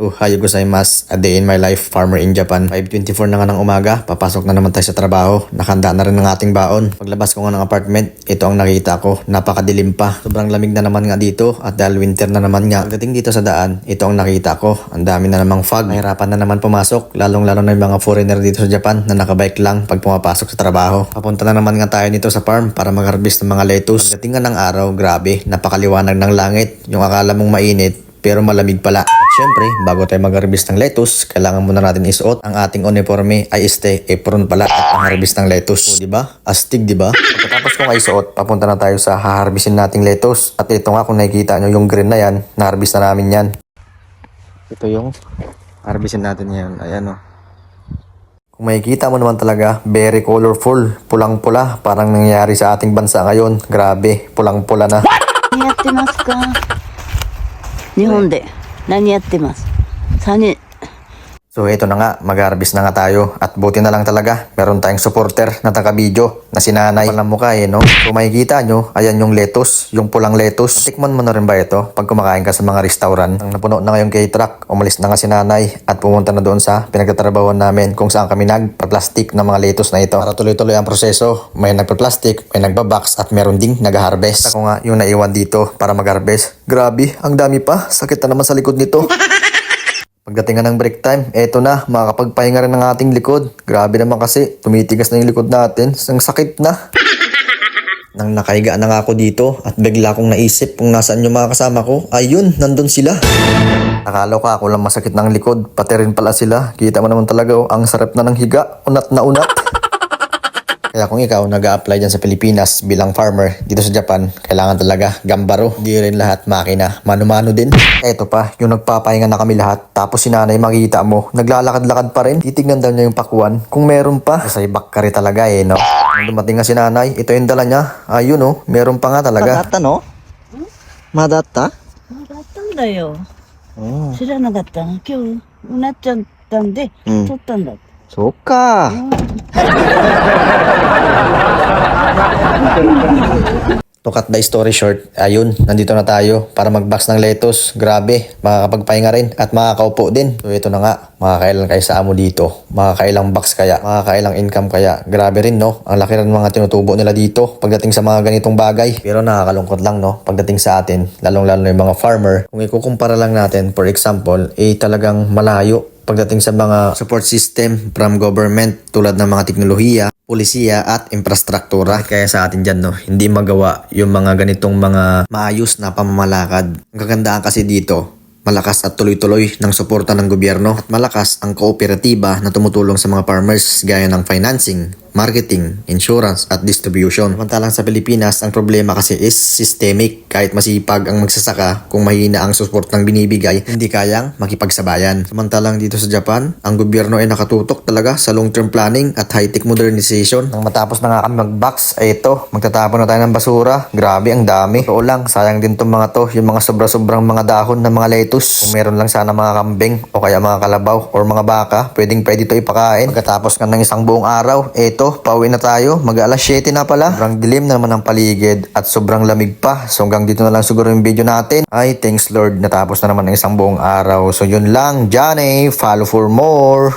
Oh, hayo gozaimasu. A day in my life, farmer in Japan. 5.24 na nga ng umaga, papasok na naman tayo sa trabaho. Nakanda na rin ang ating baon. Paglabas ko nga ng apartment, ito ang nakita ko. Napakadilim pa. Sobrang lamig na naman nga dito at dahil winter na naman nga. Pagdating dito sa daan, ito ang nakita ko. Ang dami na namang fog. Mahirapan na naman pumasok. Lalong lalo na yung mga foreigner dito sa Japan na nakabike lang pag pumapasok sa trabaho. Papunta na naman nga tayo nito sa farm para mag-harvest ng mga lettuce. Pagdating nga ng araw, grabe, napakaliwanag ng langit. Yung akala mong mainit, pero malamig pala. At syempre, bago tayo mag-harvest ng lettuce, kailangan muna natin isuot ang ating uniforme ay este apron pala at ang harvest ng lettuce. O, di ba? Astig, di ba? Pagkatapos kong isuot, papunta na tayo sa haharvestin nating lettuce. At ito nga kung nakikita nyo yung green na yan, na-harvest na namin yan. Ito yung harvestin natin yan. Ayan o. Kung makikita mo naman talaga, very colorful, pulang-pula, parang nangyayari sa ating bansa ngayon. Grabe, pulang-pula na. 何やってますか日本で 何やってます ?3 人 So ito na nga, mag-harvest na nga tayo. At buti na lang talaga, meron tayong supporter na taga-video na sinanay. Walang mukha eh, no? Kung makikita nyo, ayan yung lettuce, yung pulang lettuce. Tikman mo na rin ba ito pag kumakain ka sa mga restaurant? Nang napuno na nga yung K-truck, umalis na nga si nanay at pumunta na doon sa pinagtatrabawan namin kung saan kami nagpa-plastic ng mga lettuce na ito. Para tuloy-tuloy ang proseso, may nagpa-plastic, may nagbabox at meron ding nag-harvest. Ako nga yung naiwan dito para mag-harvest. Grabe, ang dami pa. Sakit na naman sa likod nito. Pagdating nga ng break time, eto na, makakapagpahinga rin ng ating likod. Grabe naman kasi, tumitigas na yung likod natin. Ang sakit na. Nang nakahiga na nga ako dito at bigla kong naisip kung nasaan yung mga kasama ko, ayun, nandun sila. Akala ko ako lang masakit ng likod, pati rin pala sila. Kita mo naman talaga, oh, ang sarap na ng higa, unat na unat. Kaya kung ikaw nag apply dyan sa Pilipinas bilang farmer dito sa Japan, kailangan talaga gambaro. Di rin lahat makina. Mano-mano din. Eto pa, yung nagpapahinga na kami lahat. Tapos si nanay makikita mo, naglalakad-lakad pa rin. Titignan daw niya yung pakuan. Kung meron pa, sa bakkari talaga eh, no? Nung dumating nga si nanay, ito yung dala niya. Ayun oh, meron pa nga talaga. Madata no? Madata? まだあったんだよ Oh. 知らなかったの今日うなっちゃったんで、うん取ったんだ So ka. To cut the story short, ayun, nandito na tayo para mag-box ng lettuce. Grabe, makakapagpahinga rin at makakaupo din. So ito na nga, makakailan kayo sa amo dito. Makakailang box kaya, makakailang income kaya. Grabe rin no, ang laki rin mga tinutubo nila dito pagdating sa mga ganitong bagay. Pero nakakalungkot lang no, pagdating sa atin, lalong-lalo na yung mga farmer. Kung ikukumpara lang natin, for example, eh talagang malayo pagdating sa mga support system from government tulad ng mga teknolohiya, polisiya at infrastruktura. Kaya sa atin dyan, no, hindi magawa yung mga ganitong mga maayos na pamamalakad. Ang kagandaan kasi dito, malakas at tuloy-tuloy ng suporta ng gobyerno at malakas ang kooperatiba na tumutulong sa mga farmers gaya ng financing, marketing, insurance at distribution. Samantalang sa Pilipinas, ang problema kasi is systemic. Kahit masipag ang magsasaka, kung mahina ang suportang binibigay, hindi kayang makipagsabayan. Samantalang dito sa Japan, ang gobyerno ay nakatutok talaga sa long-term planning at high-tech modernization. Nang matapos na nga kami mag-box, ay ito, magtatapon na tayo ng basura. Grabe, ang dami. Oo lang, sayang din tong mga to, yung mga sobra-sobrang mga dahon ng mga lettuce. Kung meron lang sana mga kambing o kaya mga kalabaw or mga baka, pwedeng pwede ito ipakain. Pagkatapos nga ng isang buong araw, eto, pauwi na tayo. Mag-alas 7 na pala. Sobrang dilim na naman ang paligid at sobrang lamig pa. So hanggang dito na lang siguro yung video natin. Ay, thanks Lord, natapos na naman ang isang buong araw. So yun lang, Johnny, follow for more.